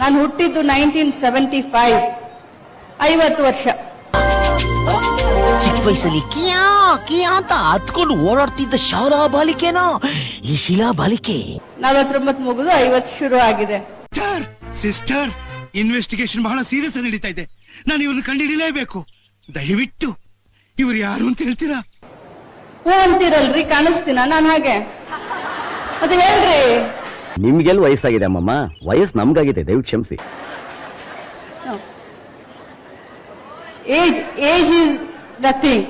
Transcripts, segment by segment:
ನಾನು ಹುಟ್ಟಿದ್ದು nineteen seventy five. ಐವತ್ತು ವರ್ಷ. ಚಿಕ್ಕ ವಯಸ್ಸಲ್ಲಿ ಕಿಯಾ ಕಿಯಾ ಅಂತ ಹತ್ಕೊಂಡು ಓಡಾಡ್ತಿದ್ದ ಶಾಲಾ ಬಾಲಿಕೆನೋ? ಈ ಶಿಲಾ ಬಾಲಿಕೆ. ನಲವತ್ತೊಂಬತ್ತು ಮುಗಿದು ಐವತ್ತು ಶುರು ಆಗಿದೆ. ಸಿಸ್ಟರ್ ಸಿಸ್ಟರ್ ಇನ್ವೆಸ್ಟಿಗೇಷನ್ ಬಹಳ ಸೀರಿಯಸ್ ನಡೀತಾ ಇದೆ. ನಾನು ಇವ್ರನ್ನ ಕಂಡುಹಿಡಿಯಲೇಬೇಕು ದಯವಿಟ್ಟು ಇವ್ರು ಯಾರು ಅಂತ ಹೇಳ್ತೀರಾ? ಹೂ ಅಂತೀರಲ್ರಿ ಕಾಣಿಸ್ತೀನ? ನಾನು ಹಾಗೆ. ಅದು ಹೇಳ್ರಿ. ನಿಮ್ಗೆಲ್ ವಯಸ್ಸಾಗಿದೆ ಅಮ್ಮಮ್ಮ? ವಯಸ್ಸು ನಮ್ಗಾಗಿದೆ ದಯವಿಟ್ಟು ಕ್ಷಮಿಸಿ. ಏಜ್ ಏಜ್ ಇಸ್ ನಥಿಂಗ್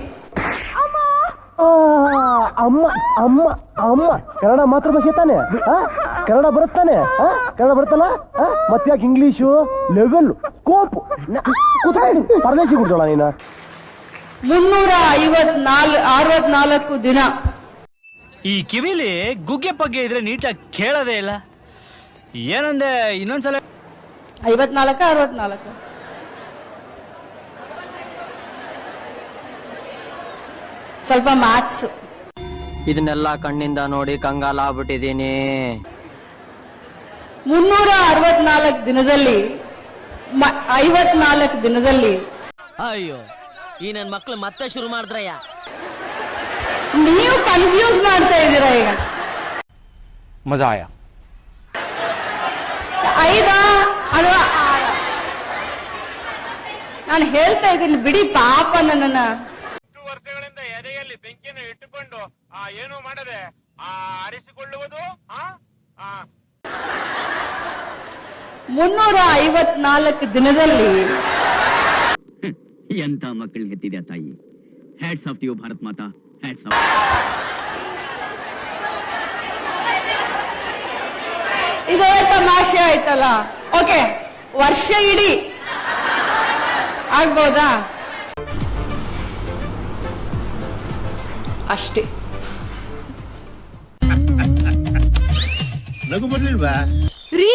ಅಮ್ಮ! ಅಮ್ಮ ಅಮ್ಮ ಕನ್ನಡ ಮಾತೃಭಾಷೆ ತಾನೆ? ಆ? ಕನ್ನಡ ಬರುತ್ತಾನೆ ಆ? ಕನ್ನಡ ಬರುತ್ತಲ್ಲ? ಮತ್ತೆ ಯಾಕೆ ಇಂಗ್ಲಿಷು ಲೆವೆಲ್ ಕೋಪು. ಕೂತ್ಕೊಳ್ಳಿ ಪರದೇಶಿ ಕುಡ್ತೋಣ ನೀನು. ಮುನ್ನೂರ ಐವತ್ನಾಲ್ ಅರವತ್ನಾಲ್ಕು ದಿನ. ಈ ಕಿವಿಲಿ ಗುಗ್ಗೆ ಪಗ್ಗೆ ಇದ್ರೆ ನೀಟಾಗಿ ಕೇಳೋದೇ ಇಲ್ಲ. ಏನಂದೆ ಇನ್ನೊಂದ್ಸಲ ಐವತ್ನಾಲ್ಕ ಅರವತ್ನಾಲ್ಕು. ಸ್ವಲ್ಪ ಮ್ಯಾಥ್ಸ್ ಇದನ್ನೆಲ್ಲ ಕಣ್ಣಿಂದ ನೋಡಿ ಕಂಗಾಲ ಆಗ್ಬಿಟ್ಟಿದೀನಿ ಮುನ್ನೂರ ಅರವತ್ನಾಲ್ಕು ದಿನದಲ್ಲಿ ಮ- ಐವತ್ನಾಲ್ಕು ದಿನದಲ್ಲಿ ಅಯ್ಯೋ ಈ ನನ್ ಮಕ್ಳು ಮತ್ತೆ ಶುರು ಮಾಡಿದ್ರಯ್ಯ. ನೀವು ಕನ್ಫ್ಯೂಸ್ ಮಾಡ್ತಾ ಇದ್ದೀರಾ ಈಗ? ಮಜಾ ಆಯ? ಐದಾ ನಾನು ಹೇಳ್ತಾ ಇದ್ದೀನಿ ಬಿಡಿ ಪಾಪ ನನ್ನ ಹತ್ತು ವರ್ಷಗಳಿಂದ ಎದೆಯಲ್ಲಿ ಬೆಂಕಿಯನ್ನು ಇಟ್ಟುಕೊಂಡು ಆ ಏನು ಮಾಡದೆ ಆ ಅರಿಸಿಕೊಳ್ಳುವುದು ಆ? ಆ, ಮುನ್ನೂರ ಐವತ್ನಾಲ್ಕು ದಿನದಲ್ಲಿ ಎಂತ ಮಕ್ಕಳಿಗೆ ತಾಯಿ? Hats off you Bharat Mata. Of ಇದೇ ತಮಾಷೆ ಆಯ್ತಲ್ಲ? ಓಕೆ ವರ್ಷ ಇಡೀ. ಆಗ್ಬೋದಾ? ಅಷ್ಟೇ. ರೀ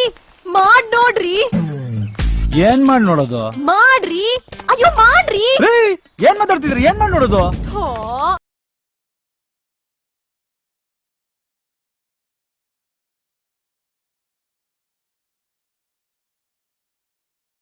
ಮಾಡ್ ನೋಡ್ರಿ. ಏನ್ ಮಾಡಿ ನೋಡೋದು? ಮಾಡ್ರಿ. ಅಯ್ಯೋ ಮಾಡ್ರಿ. ಏನ್ ಮಾತಾಡ್ತಿದ್ರಿ? ಏನ್ ಮಾಡಿ ನೋಡೋದು? ಥೋ